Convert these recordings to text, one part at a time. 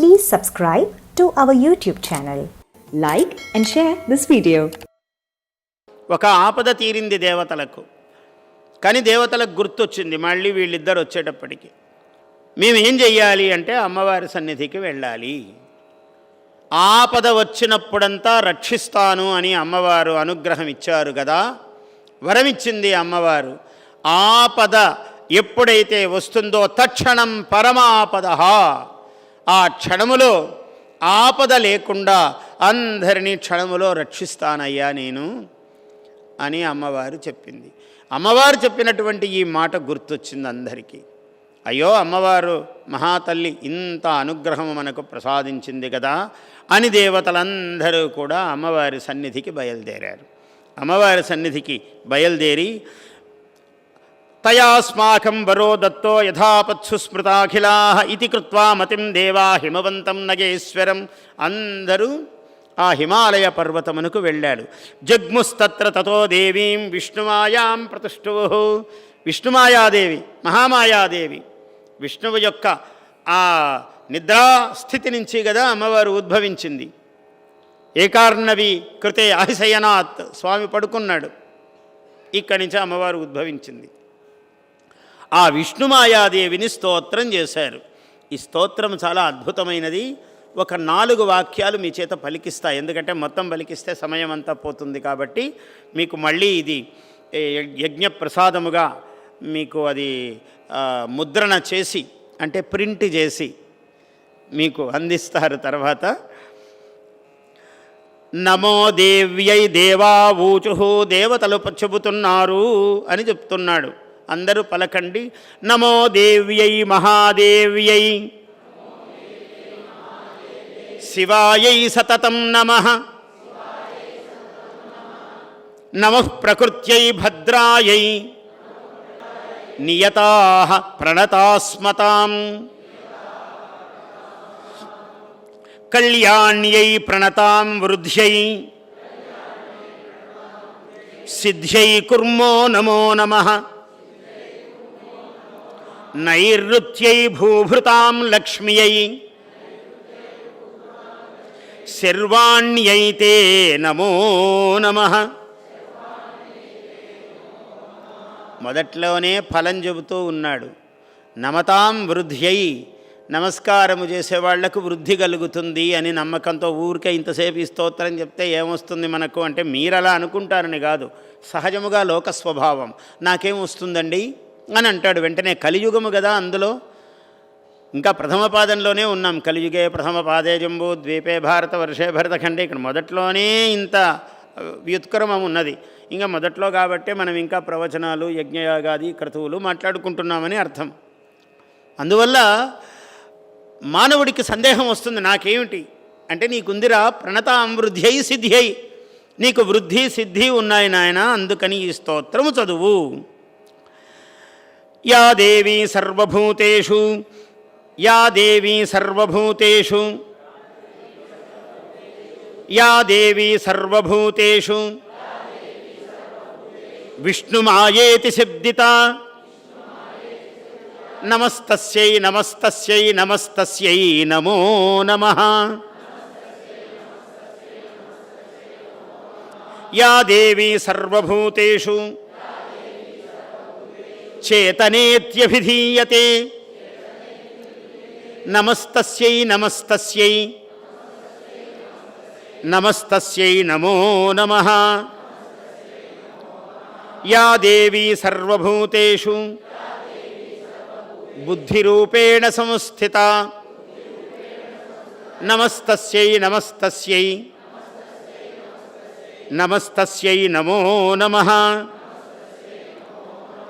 Please subscribe to our YouTube channel. Like and share this video. ఒక ఆపద తీరింది దేవతలకు. కానీ దేవతలకు గుర్తొచ్చింది. మళ్ళీ వీళ్ళిద్దరు వచ్చేటప్పటికి. మేము ఏం చెయ్యాలి అంటే అమ్మవారి సన్నిధికి వెళ్ళాలి. ఆపద వచ్చినప్పుడంతా రక్షిస్తాను అని అమ్మవారు అనుగ్రహం ఇచ్చారు కదా. వరమిచ్చింది అమ్మవారు. ఆపద ఎప్పుడైతే వస్తుందో తక్షణం పరమాపద ఆ క్షణములో ఆపద లేకుండా అందరినీ క్షణములో రక్షిస్తానయ్యా నేను అని అమ్మవారు చెప్పింది. అమ్మవారు చెప్పినటువంటి ఈ మాట గుర్తొచ్చింది అందరికీ. అయ్యో అమ్మవారు మహాతల్లి ఇంత అనుగ్రహం మనకు ప్రసాదించింది కదా అని దేవతలందరూ కూడా అమ్మవారి సన్నిధికి బయలుదేరారు. అమ్మవారి సన్నిధికి బయలుదేరి తయాస్మాకం వరో దత్తో యథాపత్సు స్మృతాఖిలా ఇది కృత్వా మతిం దేవా హిమవంతం నగేశ్వరం. అందరూ ఆ హిమాలయ పర్వతమునకు వెళ్ళాడు జగ్ముస్తత్ర తతో దేవీం విష్ణుమాయాం ప్రతిష్ఠు విష్ణుమాయాదేవి మహామాయాదేవి. విష్ణువు యొక్క ఆ నిద్రాస్థితి నుంచి కదా అమ్మవారు ఉద్భవించింది. ఏకార్ణవి కృతే అహిశయనాత్ స్వామి పడుకున్నాడు. ఇక్కడి నుంచి అమ్మవారు ఉద్భవించింది. ఆ విష్ణుమాయాదేవిని స్తోత్రం చేశారు. ఈ స్తోత్రం చాలా అద్భుతమైనది. ఒక నాలుగు వాక్యాలు మీ చేత పలికిస్తాయి. ఎందుకంటే మొత్తం పలికిస్తే సమయం అంతా పోతుంది కాబట్టి మీకు మళ్ళీ ఇది యజ్ఞ ప్రసాదముగా మీకు అది ముద్రణ చేసి అంటే ప్రింట్ చేసి మీకు అందిస్తారు తర్వాత. నమో దేవ్యై దేవా ఊచు దేవతలు చెబుతున్నారు అని చెప్తున్నాడు. అందరూ పలకండి. నమో దేవ్యై మహాదేవ్యై. శివాయై సతతం నమ. నమ ప్రకృత్యై భద్రాయై. నియతా ప్రణతాస్మతాం. కళ్యాణ్యై ప్రణతాం వృద్ధ్యై. సిద్ధ్యై కుర్మో నమో నమః. నైరుత్యై భూభృతాం లక్ష్మ్యై. శర్వాణ్యైతే నమో నమ. మొదట్లోనే ఫలం చెబుతూ ఉన్నాడు. నమతాం వృద్ధ్యై. నమస్కారము చేసేవాళ్ళకు వృద్ధి కలుగుతుంది అని నమ్మకంతో ఊరికే ఇంతసేపు ఈ స్తోత్రం చెప్తే ఏమొస్తుంది మనకు? అంటే మీరలా అనుకుంటారని కాదు. సహజముగా లోక స్వభావం. నాకేం వస్తుందండి? అని అంటాడు వెంటనే. కలియుగము కదా అందులో? ఇంకా ప్రథమ పాదంలోనే ఉన్నాం. కలియుగే ప్రథమ పాదే జంబూ ద్వీపే భారత వర్షే భరతఖండే ఇక్కడ మొదట్లోనే ఇంత వ్యుత్క్రమం ఉన్నది. ఇంకా మొదట్లో కాబట్టే మనం ఇంకా ప్రవచనాలు యజ్ఞయాగాది క్రతువులు మాట్లాడుకుంటున్నామని అర్థం. అందువల్ల మానవుడికి సందేహం వస్తుంది నాకేమిటి? అంటే నీకుందిరా ప్రణత వృద్ధ్యై సిద్ధ్యై. నీకు వృద్ధి సిద్ధి ఉన్నాయి నాయన అందుకని ఈ స్తోత్రము చదువు. యా దేవీ సర్వభూతేషు యా దేవీ సర్వభూతేషు యా దేవీ సర్వభూతేషు విష్ణుమాయేతి శబ్దిత నమస్తస్యై నమస్తస్యై నమస్తస్యై నమో నమః యా దేవీ సర్వభూతేషు చేతనేత్యభిధీయతే. నమస్తస్యై నమస్తస్యై. నమస్తస్యై నమో నమ. యా దేవీ సర్వభూతేషు. బుద్ధిరూపేణ సంస్థిత. నమస్తస్యై నమస్తస్యై. నమస్తస్యై నమో నమ.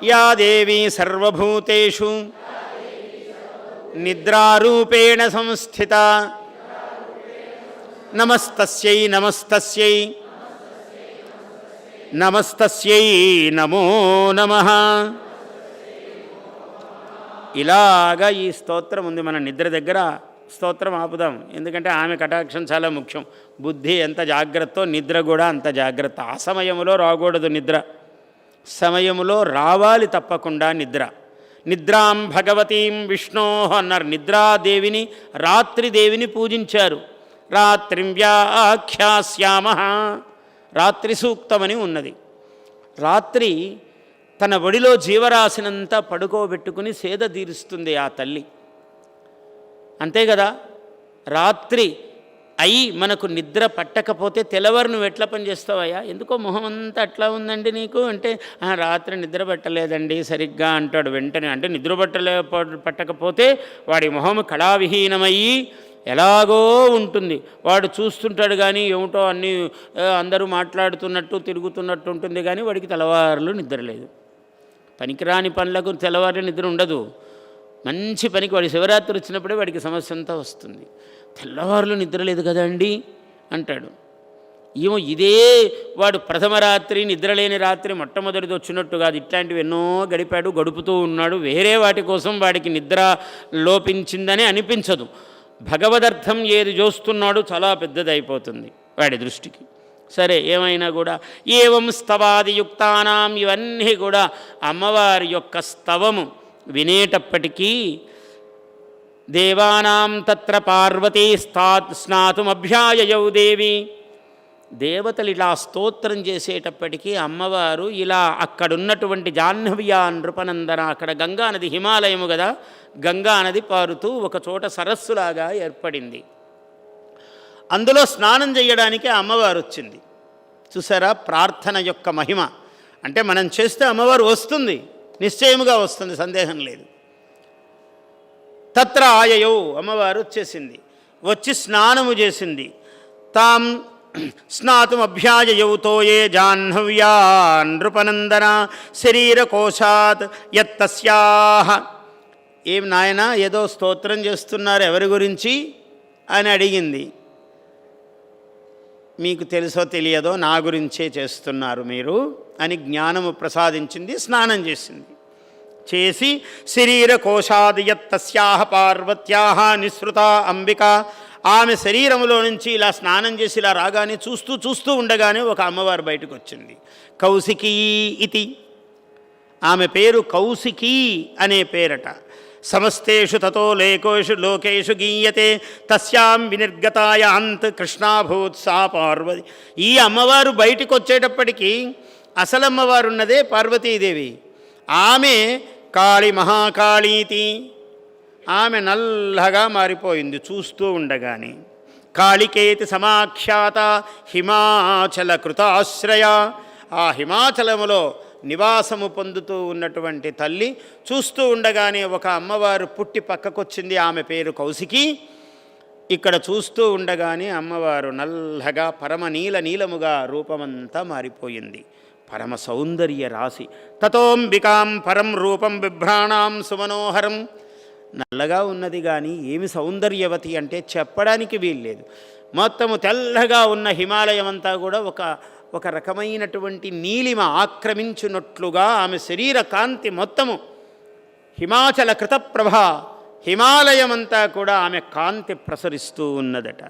యా దేవీ సర్వభూతేషు. నిద్రారూపేణ సంస్థిత. నమస్తస్యై నమస్తస్యై. నమస్తస్యై నమో నమః. ఇలాగా ఈ స్తోత్రం ఉంది మన నిద్ర దగ్గర. స్తోత్రం ఆపుదాం. ఎందుకంటే ఆమె కటాక్షం చాలా ముఖ్యం. బుద్ధి ఎంత జాగ్రత్తో నిద్ర కూడా అంత జాగ్రత్త. ఆ సమయంలో రాకూడదు నిద్ర. సమయములో రావాలి తప్పకుండా నిద్ర. నిద్రాం భగవతీం విష్ణో అన్నారు. నిద్రాదేవిని రాత్రిదేవిని పూజించారు. రాత్రిం వ్యాఖ్యాస్యామ రాత్రి సూక్తమని ఉన్నది. రాత్రి తన ఒడిలో జీవరాశినంతా పడుకోబెట్టుకుని సేద తీరుస్తుంది ఆ తల్లి. అంతే కదా? రాత్రి అయి మనకు నిద్ర పట్టకపోతే తెల్లవారు నువ్వు ఎట్లా పని చేస్తావయ్యా? ఎందుకో మొహం అంతా అట్లా ఉందండి నీకు? అంటే రాత్రి నిద్ర పట్టలేదండి సరిగ్గా అంటాడు వెంటనే. అంటే నిద్ర పట్టలే పట్టకపోతే వాడి మొహం కళావిహీనమయ్యి ఎలాగో ఉంటుంది. వాడు చూస్తుంటాడు కానీ ఏమిటో అన్నీ అందరూ మాట్లాడుతున్నట్టు తిరుగుతున్నట్టు ఉంటుంది కానీ వాడికి తెల్లవారులు నిద్ర లేదు. పనికిరాని పనులకు తెల్లవారులు నిద్ర ఉండదు. మంచి పనికి వాడి శివరాత్రి వచ్చినప్పుడే వాడికి సమస్య అంతా వస్తుంది. తెల్లవారులు నిద్ర లేదు కదండి అంటాడు. ఏమో ఇదే వాడు ప్రథమ రాత్రి నిద్రలేని రాత్రి మొట్టమొదటిది వచ్చినట్టు కాదు. ఇట్లాంటివి ఎన్నో గడిపాడు గడుపుతూ ఉన్నాడు. వేరే వాటి కోసం వాడికి నిద్ర లోపించిందని అనిపించదు. భగవదర్థం ఏది చూస్తున్నాడో చాలా పెద్దదైపోతుంది వాడి దృష్టికి. సరే ఏమైనా కూడా ఏవం స్తవాదియుక్తానాం ఇవన్నీ కూడా అమ్మవారి యొక్క స్తవము వినేటప్పటికీ దేవానాం తత్ర పార్వతీ స్థా స్నాతుమభ్యాయయౌ దేవి. దేవతలు ఇలా స్తోత్రం చేసేటప్పటికీ అమ్మవారు ఇలా అక్కడున్నటువంటి జాహ్నవ్యా నృపనందన అక్కడ గంగా నది హిమాలయము కదా గంగా నది పారుతూ ఒకచోట సరస్సులాగా ఏర్పడింది. అందులో స్నానం చేయడానికి అమ్మవారు వచ్చింది చూసారా? ప్రార్థన యొక్క మహిమ. అంటే మనం చేస్తే అమ్మవారు వస్తుంది. నిశ్చయముగా వస్తుంది సందేహం లేదు. తత్ర ఆయయౌ అమ్మవారు వచ్చేసింది. వచ్చి స్నానము చేసింది. తాం స్నాతుం అభ్యాయయౌతో ఏ జాహ్నవ్యా నృపనందన శరీరకోశాత్ యత్తస్యాహ. ఏం నాయన ఏదో స్తోత్రం చేస్తున్నారు ఎవరి గురించి? అని అడిగింది. మీకు తెలుసో తెలియదో నా గురించే చేస్తున్నారు మీరు అని జ్ఞానము ప్రసాదించింది స్నానం చేసింది. చేసి శరీరకోశాదియత్తస్యాహ పార్వత్యాహ నిస్సృత అంబిక. ఆమె శరీరంలో నుంచి ఇలా స్నానం చేసి ఇలా రాగానే చూస్తూ చూస్తూ ఉండగానే ఒక అమ్మవారు బయటకు వచ్చింది. కౌశికీ ఇది. ఆమె పేరు కౌశికీ అనే పేరట. సమస్తేషు తతో లేకోషు లోకేషు గీయతే. తస్యాం వినిర్గతాయాంత్ కృష్ణాభూత్ సా పార్వతి. ఈ అమ్మవారు బయటకు వచ్చేటప్పటికీ అసలు ఉన్నదే పార్వతీదేవి. ఆమె కాళి మహాకాళీతి. ఆమె నల్లగా మారిపోయింది చూస్తూ ఉండగానే. కాళికేతి సమాఖ్యాత హిమాచల కృతాశ్రయ. ఆ హిమాచలములో నివాసము పొందుతూ ఉన్నటువంటి తల్లి చూస్తూ ఉండగానే ఒక అమ్మవారు పుట్టి పక్కకొచ్చింది ఆమె పేరు కౌశికి. ఇక్కడ చూస్తూ ఉండగానే అమ్మవారు నల్లగా పరమ నీల నీలముగా రూపమంతా మారిపోయింది. పరమ సౌందర్య రాశి తతోంబికాం పరం రూపం బిభ్రాణాం సుమనోహరం. నల్లగా ఉన్నది కానీ ఏమి సౌందర్యవతి అంటే చెప్పడానికి వీల్లేదు. మొత్తము తెల్లగా ఉన్న హిమాలయం అంతా కూడా ఒక ఒక రకమైనటువంటి నీలిమ ఆక్రమించున్నట్లుగా ఆమె శరీర కాంతి మొత్తము హిమాచల కృతప్రభ హిమాలయమంతా కూడా ఆమె కాంతి ప్రసరిస్తూ ఉన్నదట.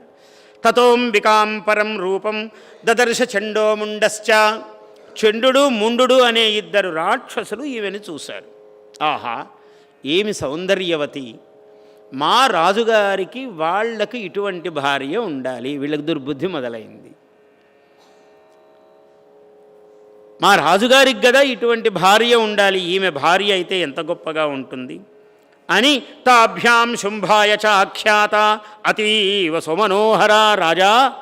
తతోంబికాం పరం రూపం దదర్శ చండోముండశ్చ. చండు ముండు అనే ఇద్దరు రాక్షసులు ఈమెను చూశారు. ఆహా ఏమి సౌందర్యవతి? మా రాజుగారికి వాళ్ళకి ఇటువంటి భార్య ఉండాలి వీళ్ళకి దుర్బుద్ధి మొదలైంది. మా రాజుగారికి కదా ఇటువంటి భార్య ఉండాలి ఈమె భార్య అయితే ఎంత గొప్పగా ఉంటుంది? అని తాభ్యాం శుంభాయ చ ఆఖ్యాత అతీవ సుమనోహర రాజా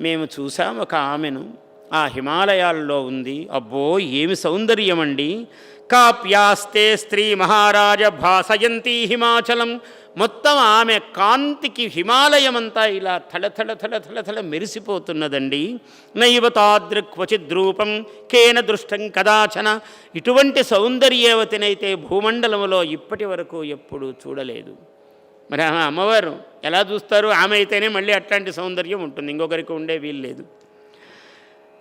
మేము చూసాం ఒక ఆమెను. ఆ హిమాలయాల్లో ఉంది. అబ్బో ఏమి సౌందర్యమండి. కాప్యాస్తే స్త్రీ మహారాజ భాసయంతి హిమాచలం. మొత్తం ఆమె కాంతికి హిమాలయమంతా ఇలా థళథళ థళ థళ మెరిసిపోతున్నదండి. నైవ తాదృక్వచిద్రూపం కేన దృష్టం కదాచన. ఇటువంటి సౌందర్యవతినైతే భూమండలంలో ఇప్పటి వరకు ఎప్పుడూ చూడలేదు. మరి ఆమె అమ్మవారు ఎలా చూస్తారు? ఆమె అయితేనే మళ్ళీ అట్లాంటి సౌందర్యం ఉంటుంది. ఇంకొకరికి ఉండే వీల్లేదు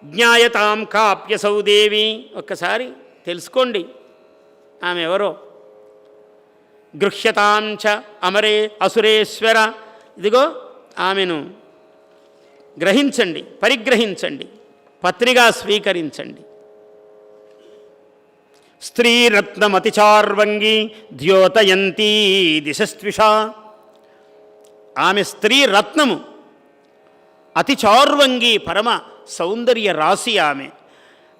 జ్ఞాయతాం కాప్య సౌదేవి ఒక్కసారి తెలుసుకోండి ఆమె ఎవరో గృహ్యతాం చ అమరే అసురేశ్వర. ఇదిగో ఆమెను గ్రహించండి పరిగ్రహించండి పత్రిగా స్వీకరించండి. స్త్రీరత్నమతిచార్వంగి ద్యోతయంతీ దిశస్విష ఆమె స్త్రీ రత్నము పరమ సౌందర్య రాశి ఆమె.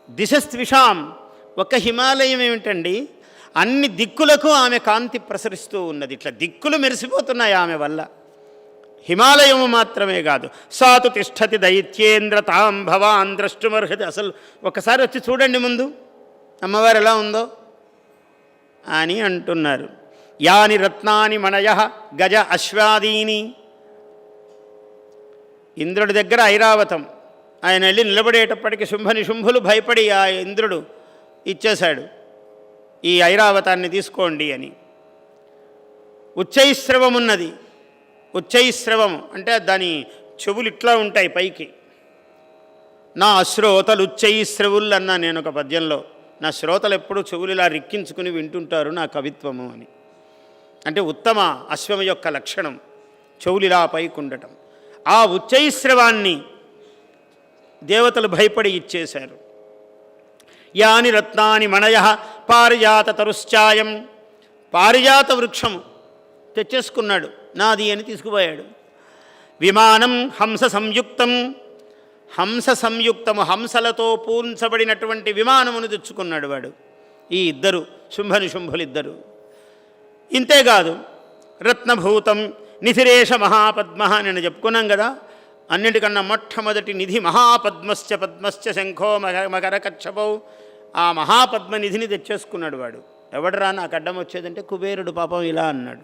దిశస్త్విషాం. ఒక హిమాలయం ఏమిటండి? అన్ని దిక్కులకు ఆమె కాంతి ప్రసరిస్తూ ఉన్నది. ఇట్లా దిక్కులు మెరిసిపోతున్నాయి ఆమె వల్ల. హిమాలయము మాత్రమే కాదు. సాతు తిష్టతి దైత్యేంద్ర తాం భవాన్ ద్రష్టుమర్హతి. అసలు ఒకసారి వచ్చి చూడండి ముందు. అమ్మవారు ఎలా ఉందో? అని అంటున్నారు. యాని రత్నాని మణయ గజ అశ్వాదీని. ఇంద్రుడి దగ్గర ఐరావతం. ఆయన వెళ్ళి నిలబడేటప్పటికి శుంభని శుంభులు భయపడి ఆ ఇంద్రుడు ఇచ్చేశాడు ఈ ఐరావతాన్ని తీసుకోండి అని. ఉచ్చైశ్రవం ఉన్నది ఉచ్చైశ్రవం అంటే దాని చెవులు ఇట్లా ఉంటాయి పైకి. నా శ్రోతలు ఉచ్చైశ్రవులు అన్నా నేను ఒక పద్యంలో నా శ్రోతలు ఎప్పుడూ చెవులు ఇలా రిక్కించుకుని వింటుంటారు నా కవిత్వము అని. అంటే ఉత్తమ అశ్వం యొక్క లక్షణం చెవులు ఇలా పైకి ఉండటం ఆ ఉచ్చైశ్రవాన్ని దేవతలు భయపడి ఇచ్చేశారు. యాని రత్నాని మణయ పారిజాత తరుశ్చాయం. పారిజాత వృక్షము తెచ్చేసుకున్నాడు నాది అని తీసుకుపోయాడు. విమానం హంస సంయుక్తం హంస సంయుక్తము హంసలతో పూంచబడినటువంటి విమానమును తెచ్చుకున్నాడు వాడు. ఈ ఇద్దరు శుంభని శుంభులిద్దరు ఇంతేకాదు రత్నభూతం నిధిరేష మహాపద్మ అని నేను చెప్పుకున్నాం కదా అన్నిటికన్నా మొట్టమొదటి నిధి మహాపద్మశ్చ పద్మశ్చ శంఖో మకర మకర కచ్చపౌ ఆ మహాపద్మ నిధిని తెచ్చేసుకున్నాడు వాడు. ఎవడరా నాకు అడ్డం వచ్చేదంటే కుబేరుడు పాపం ఇలా అన్నాడు.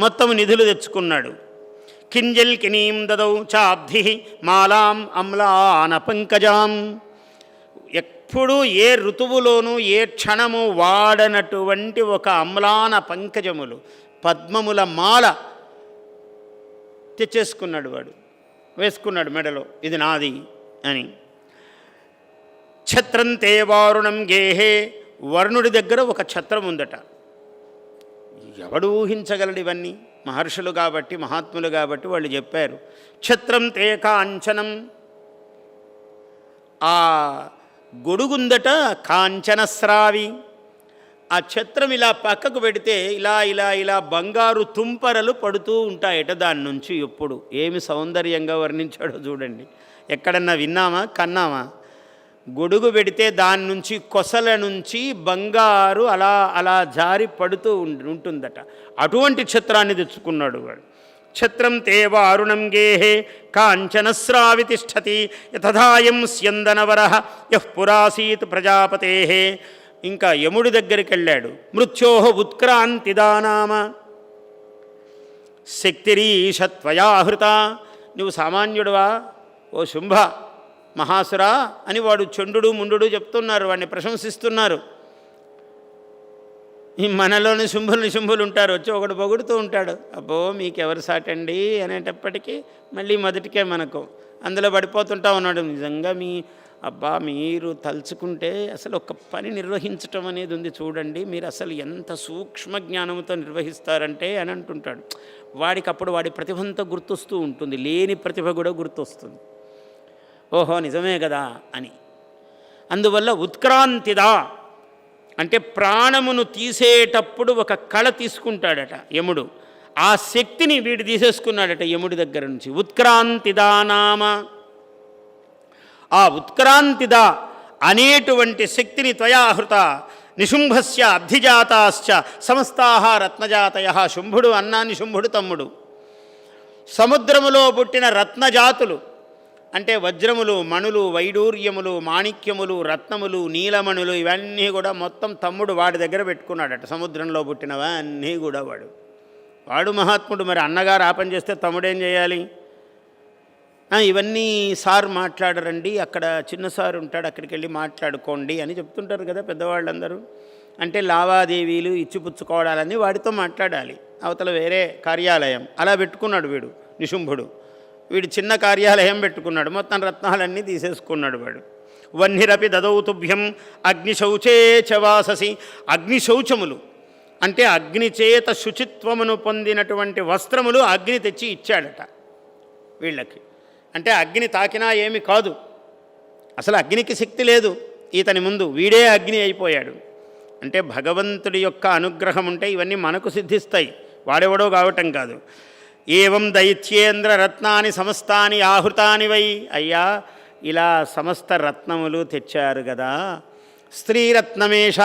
మొత్తం నిధులు తెచ్చుకున్నాడు. కింజల్ కినీం దదౌ చాబ్ధి మాలాం అమ్లాన పంకజాం. ఎప్పుడు ఏ ఋతువులోనూ ఏ క్షణము వాడనటువంటి ఒక అమ్లాన పంకజములు పద్మముల మాల తెచ్చేసుకున్నాడు వాడు. వేసుకున్నాడు మెడలో. ఇది నాది అని. ఛత్రం తే వారుణం గేహే. వరుణుడి దగ్గర ఒక ఛత్రం ఉందట. ఎవడు ఊహించగలడు ఇవన్నీ మహర్షులు కాబట్టి మహాత్ములు కాబట్టి వాళ్ళు చెప్పారు. ఛత్రం తే కాంచనం. ఆ గొడుగుందట కాంచనస్రావి. ఆ ఛత్రం ఇలా పక్కకు పెడితే ఇలా ఇలా ఇలా బంగారు తుంపరలు పడుతూ ఉంటాయట దాని నుంచి ఎప్పుడు. ఏమి సౌందర్యంగా వర్ణించాడో చూడండి. ఎక్కడన్నా విన్నామా? కన్నామా? గొడుగు పెడితే దాని నుంచి కొసల నుంచి బంగారు అలా అలా జారి పడుతూ ఉంటుందట. అటువంటి ఛత్రాన్ని తెచ్చుకున్నాడు వాడు. ఛత్రం తేవ అరుణం గేహే కాంచనస్రావి తిష్టతి యథాయం స్యందనవర యః పురాసీత్ ప్రజాపతే ఇంకా యముడి దగ్గరికి వెళ్ళాడు. మృత్యోహ ఉత్క్రాంతిదానామ. శక్తిరీషత్వయాహృత నువ్వు సామాన్యుడువా? ఓ శుంభ మహాసురా అని వాడు చండు ముండు చెప్తున్నారు వాడిని ప్రశంసిస్తున్నారు. ఈ మనలోని శుంభులు శుంభులు ఉంటారు వచ్చి ఒకడు పొగుడుతూ ఉంటాడు. అబ్బో మీకెవరు సాటండి అనేటప్పటికీ మళ్ళీ మొదటికే మనకు. అందులో పడిపోతుంటా ఉన్నాడు. నిజంగా మీ అబ్బా మీరు తలుచుకుంటే అసలు ఒక పని నిర్వహించటం అనేది ఉంది చూడండి. మీరు అసలు ఎంత సూక్ష్మ జ్ఞానంతో నిర్వహిస్తారంటే అని అంటుంటాడు. వాడికి అప్పుడు వాడి ప్రతిభంతో గుర్తొస్తూ ఉంటుంది. లేని ప్రతిభ కూడా గుర్తొస్తుంది. ఓహో నిజమే కదా అని. అందువల్ల ఉత్క్రాంతిదా అంటే ప్రాణమును తీసేటప్పుడు ఒక కళ తీసుకుంటాడట యముడు. ఆ శక్తిని వీడు తీసేసుకున్నాడట యముడి దగ్గర నుంచి. ఉత్క్రాంతిదా నామా. ఆ ఉత్క్రాంతిద అనేటువంటి శక్తిని త్వయాహృత నిశుంభస్య అబ్ధిజాతాశ్చ సమస్తాహ రత్నజాతయ. శుంభుడు అన్నాని శుంభుడు తమ్ముడు. సముద్రములో పుట్టిన రత్నజాతులు అంటే వజ్రములు మణులు వైడూర్యములు మాణిక్యములు రత్నములు నీలమణులు ఇవన్నీ కూడా మొత్తం తమ్ముడు వాడి దగ్గర పెట్టుకున్నాడట. సముద్రంలో పుట్టినవన్నీ కూడా వాడు. వాడు మహాత్ముడు. మరి అన్నగారు ఆ చేస్తే తమ్ముడేం చేయాలి? ఇవన్నీ సార్ మాట్లాడరండి అక్కడ చిన్న సార్ ఉంటాడు అక్కడికి వెళ్ళి మాట్లాడుకోండి అని చెప్తుంటారు కదా పెద్దవాళ్ళందరూ. అంటే లావాదేవీలు ఇచ్చిపుచ్చుకోవడాలని వాడితో మాట్లాడాలి. అవతల వేరే కార్యాలయం. అలా పెట్టుకున్నాడు వీడు నిశుంభుడు. వీడు చిన్న కార్యాలయం పెట్టుకున్నాడు మొత్తం రత్నాలన్నీ తీసేసుకున్నాడు వాడు. వన్నిరపి దదౌతుభ్యం అగ్నిశౌచే చవాససి అగ్నిశౌచములు. అంటే అగ్నిచేత శుచిత్వమును పొందినటువంటి వస్త్రములు అగ్ని తెచ్చి ఇచ్చాడట వీళ్ళకి. అంటే అగ్ని తాకినా ఏమి కాదు. అసలు అగ్నికి శక్తి లేదు ఈతని ముందు. వీడే అగ్ని అయిపోయాడు. అంటే భగవంతుడి యొక్క అనుగ్రహం ఉంటే ఇవన్నీ మనకు సిద్ధిస్తాయి. వాడెవడో కావటం కాదు. ఏవం దైత్యేంద్ర రత్నాని సమస్తాని ఆహృతాని వై. అయ్యా ఇలా సమస్త రత్నములు తెచ్చారు కదా స్త్రీరత్నమేష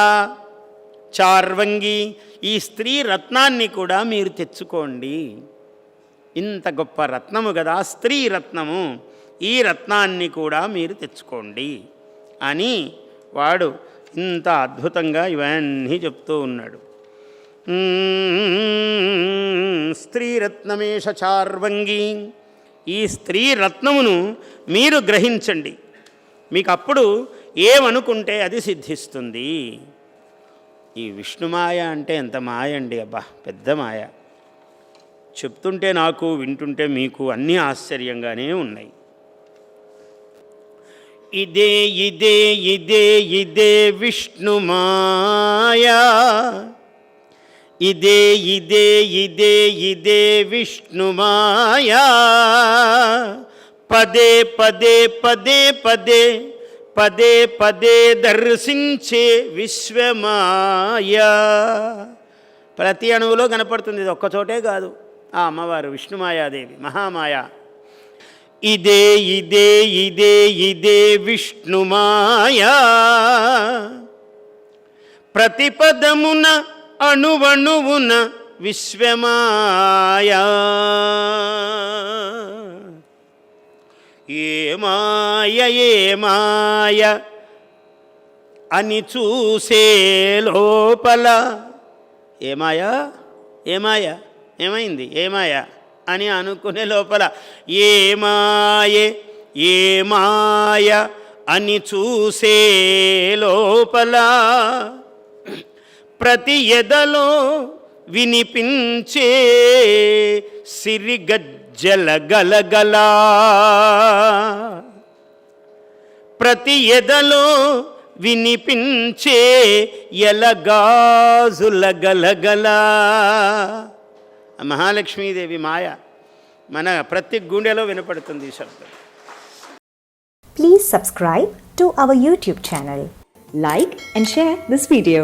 చార్వంగి. ఈ స్త్రీ రత్నాన్ని కూడా మీరు తెచ్చుకోండి. ఇంత గొప్ప రత్నము కదా స్త్రీ రత్నము. ఈ రత్నాన్ని కూడా మీరు తెచ్చుకోండి అని వాడు ఇంత అద్భుతంగా ఇవన్నీ చెప్తూ ఉన్నాడు. స్త్రీరత్నమేష చార్వంగి. ఈ స్త్రీ రత్నమును మీరు గ్రహించండి. మీకు అప్పుడు ఏమనుకుంటే అది సిద్ధిస్తుంది. ఈ విష్ణుమాయ అంటే ఎంత మాయ అండి అబ్బా పెద్ద మాయ. చెప్తుంటే నాకు వింటుంటే మీకు అన్నీ ఆశ్చర్యంగానే ఉన్నాయి. ఇదే ఇదే ఇదే ఇదే విష్ణుమాయా ఇదే ఇదే ఇదే ఇదే విష్ణుమాయా పదే పదే పదే పదే పదే పదే దర్శించే విశ్వమాయా. ప్రతి అణువులో కనపడుతుంది ఇది ఒక్కచోటే కాదు. ఆ అమ్మవారు విష్ణుమాయాదేవి మహామాయ. ఇదే ఇదే ఇదే ఇదే విష్ణుమాయా. ప్రతిపదమున అణువణువున విశ్వమాయా. ఏ మాయ ఏ మాయ అని చూసే లోపల. ఏమాయా ఏమాయ ఏమైంది? ఏమాయ? అని అనుకునే లోపల ఏమాయే? ఏమాయ? అని చూసే లోపల ప్రతి ఎదలో వినిపించే సిరిగజ్జల గలగలా. ప్రతి ఎదలో వినిపించే ఎలగాజుల గలగలా. మహాలక్ష్మీదేవి మాయ మన ప్రతి గుండెలో వినపడుతుంది ఈ శబ్దం. Please subscribe to our YouTube channel like and share this video